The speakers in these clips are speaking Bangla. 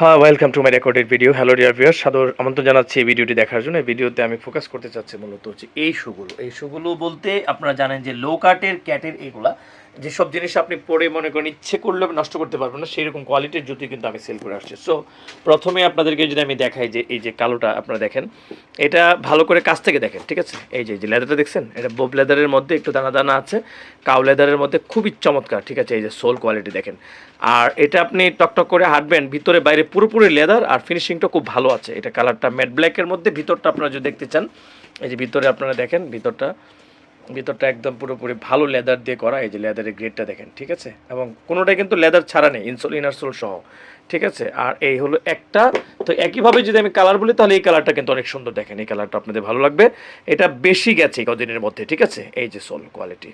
হ্যাঁ welcome to my recorded video hello dear viewer সাদর আমন্ত্রণ জানাচ্ছি এই ভিডিওটি দেখার জন্য। এই ভিডিওতে আমি ফোকাস করতে চাচ্ছি মূলত হচ্ছে এই শুগুলো এই শুগুলো বলতে আপনারা জানেন যে লো কাটের ক্যাটের এগুলা যেসব জিনিস আপনি পরে মনে করেন ইচ্ছে করলে নষ্ট করতে পারবেন না সেই রকম কোয়ালিটির জুতি কিন্তু আমি সেল করে আসছি। সো প্রথমে আপনাদেরকে যদি আমি দেখাই যে এই যে কালোটা আপনারা দেখেন, এটা ভালো করে কাছ থেকে দেখেন, ঠিক আছে? এই যে যে লেদারটা দেখছেন? এটা বোব লেদারের মধ্যে একটু দানা দানা আছে কাউ লেদারের মধ্যে খুবই চমৎকার, ঠিক আছে? এই যে সোল কোয়ালিটি দেখেন। আর এটা আপনি টকটক করে হাঁটবেন, ভিতরে বাইরে পুরোপুরি লেদার আর ফিনিশিংটা খুব ভালো আছে। এটা কালারটা ম্যাট ব্ল্যাকের মধ্যে, ভিতরটা আপনারা যদি দেখতে চান, এই যে ভিতরে আপনারা দেখেন, ভিতরটা ভিতরটা একদম পুরোপুরি ভালো লেদার দিয়ে করা, এই যে লেদারের গ্রেডটা দেখেন, ঠিক আছে? এবং কোনোটাই কিন্তু লেদার ছাড়া নেই ইনসোল ইনারসোল সহ। ঠিক আছে? আর এই হলো একটা। তো একইভাবে যদি আমি কালার বলি, তাহলে এই কালারটা কিন্তু অনেক সুন্দর দেখেন। এই কালারটা আপনাদের ভালো লাগবে। এটা বেশি গেছে কদিনের মধ্যে, ঠিক আছে? এই যে সোল কোয়ালিটি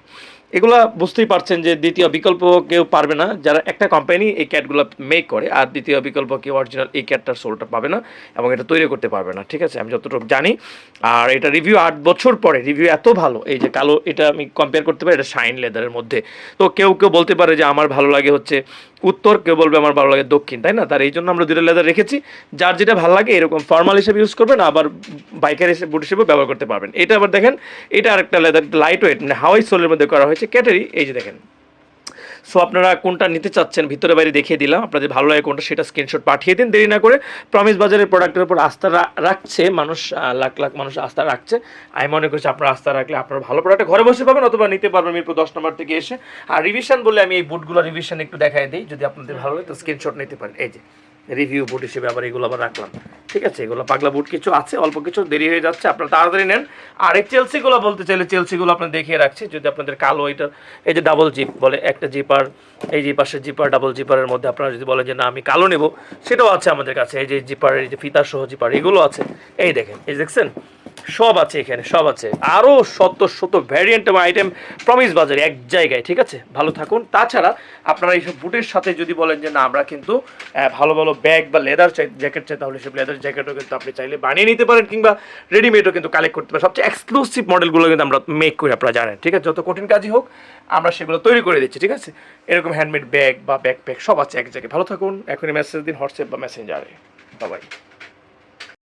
এগুলা বুঝতেই পারছেন যে দ্বিতীয় বিকল্প কেউ পারবে না। যারা একটা কোম্পানি এই ক্যাটগুলো মেক করে, আর দ্বিতীয় বিকল্প কেউ অরিজিনাল এই ক্যাটটার সোলটা পাবে না এবং এটা তৈরি করতে পারবে না, ঠিক আছে? আমি যতটুকু জানি। আর এটা রিভিউ আট বছর পরে রিভিউ এত ভালো। এই যে কালো, এটা আমি কম্পেয়ার করতে পারি, এটা শাইন লেদারের মধ্যে। তো কেউ কেউ বলতে পারে যে আমার ভালো লাগে হচ্ছে উত্তর, কেউ বলবে আমার ভালো লাগে দক্ষিণ। তাই না? তার এই জন্য আমরা দুটো লেদার রেখেছি। যার যেটা ভালো লাগে এরকম ফর্মাল হিসেবে ইউজ করবেন, আবার বাইকের হিসেবে বুট হিসেবেও ব্যবহার করতে পারবেন। এটা আবার দেখেন, এটা আরেকটা লেদার লাইট ওয়েট মানে হাওয়াই সোলের মধ্যে করা হয়েছে ক্যাটারি এই যে দেখেন। সো আপনারা কোনটা নিতে চাচ্ছেন, ভিতরে বাইরে দেখিয়ে দিলাম। আপনাদের ভালো লাগে কোনটা, সেটা স্ক্রিনশট পাঠিয়ে দিন। দেরি না করে প্রমিস বাজারের প্রোডাক্টের উপর আস্থা রাখছে। মানুষ লাখ লাখ মানুষ আস্থা রাখছে। আমি মনে করছি আপনারা আস্থা রাখলে আপনারা ভালো প্রোডাক্ট ঘরে বসে পাবেন অথবা নিতে পারবেন মিরপুর দশ নম্বর থেকে এসে। আর রিভিশন বলে আমি এই বুটগুলো রিভিশন একটু দেখাই দিই। যদি আপনাদের ভালো লাগে, তো স্ক্রিনশট নিতে পারেন। এই যে। রিভিউ বুট হিসেবে আবার এগুলো আবার রাখলাম। ঠিক আছে? এগুলো পাগলা বুট কিছু আছে, অল্প কিছু দেরি হয়ে যাচ্ছে, আপনারা তাড়াতাড়ি নেন। আর এই চেলসিগুলো বলতে চাইলে চেলসিগুলো আপনার দেখিয়ে রাখছি, যদি আপনাদের কালো এটা, এই যে ডাবল জিপ বলে, একটা জিপার এই যে পাশের জিপার ডাবল জিপারের মধ্যে আপনারা যদি বলেন যে, না, আমি কালো নেব, সেটাও আছে আমাদের কাছে, এই যে জিপার এই যে ফিতা সহ জিপার এগুলো আছে। এই দেখেন, এই দেখছেন? সব আছে এখানে, সব আছে। আরও শত শত ভ্যারিয়েন্ট এবং আইটেম প্রমিস বাজারে এক জায়গায়, ঠিক আছে? ভালো থাকুন। তাছাড়া আপনারা এইসব বুটের সাথে যদি বলেন যে না, আমরা কিন্তু ভালো ভালো ব্যাগ বা লেদার জ্যাকেট চাই, তাহলে সব লেদার জ্যাকেটও কিন্তু আপনি চাইলে বানিয়ে নিতে পারেন কিংবা রেডিমেডও কিন্তু কালেক্ট করতে পারেন। সবচেয়ে এক্সক্লুসিভ মডেলগুলো কিন্তু আমরা মেক করি, আপনারা জানেন, ঠিক আছে? যত কঠিন কাজই হোক, আমরা সেগুলো তৈরি করে দিচ্ছি, ঠিক আছে? এরকম হ্যান্ডমেড ব্যাগ বা ব্যাকপ্যাক সব আছে এক জায়গায়। ভালো থাকুন। এখনই মেসেজ দিন, হোয়াটসঅ্যাপ বা মেসেঞ্জারে বাবাই